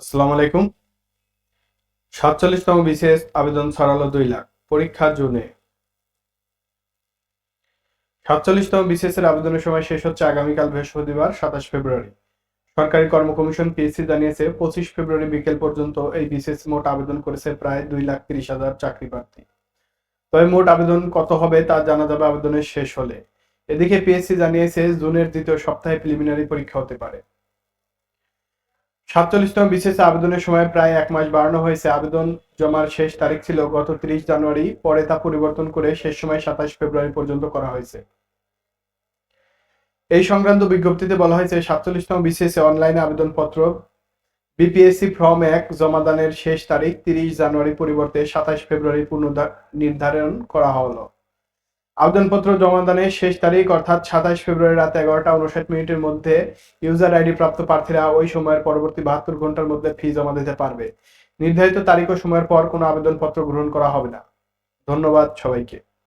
আসসালামু আলাইকুম। সাতচল্লিশতম বিসিএস আবেদন ছড়ালো দুই লাখ পরীক্ষা জুনে সাতচল্লিশতম বিসিএস এর আবেদনের সময় শেষ হচ্ছে আগামীকাল বৃহস্পতিবার, সাতাশ ফেব্রুয়ারি। সরকারি কর্ম কমিশন পিএসসি জানিয়েছে, পঁচিশ ফেব্রুয়ারি বিকেল পর্যন্ত এই বিসিএস মোট আবেদন করেছে প্রায় দুই লাখ তিরিশ হাজার চাকরি প্রার্থী। তবে মোট আবেদন কত হবে তা জানা যাবে আবেদনের শেষ হলে। এদিকে পিএসসি জানিয়েছে, জুনের দ্বিতীয় সপ্তাহে প্রিলিমিনারি পরীক্ষা হতে পারে। সাতচল্লিশতম বিশেষ আবেদনের সময় প্রায় এক মাস বাড়ানো হয়েছে। আবেদন জমার শেষ তারিখ ছিল গত তিরিশ জানুয়ারি, পরে তা পরিবর্তন করে শেষ সময় সাতাশ ফেব্রুয়ারি পর্যন্ত করা হয়েছে। এই সংক্রান্ত বিজ্ঞপ্তিতে বলা হয়েছে, সাতচল্লিশতম বিশেষ অনলাইনে আবেদনপত্র, বিপিএসসি ফর্ম এক জমাদানের শেষ তারিখ তিরিশ জানুয়ারি পরিবর্তে সাতাশ ফেব্রুয়ারি পুনর্দা- নির্ধারণ করা হলো। আবেদনপত্র জমাদানের শেষ তারিখ, অর্থাৎ সাতাশ ফেব্রুয়ারি রাত এগারোটা উনষাট মিনিটের মধ্যে ইউজার আইডি প্রাপ্ত প্রার্থীরা ওই সময়ের পরবর্তী বাহাত্তর ঘণ্টার মধ্যে ফি জমা দিতে পারবে। নির্ধারিত তারিখ ও সময়ের পর কোনো আবেদনপত্র গ্রহণ করা হবে না। ধন্যবাদ সবাইকে।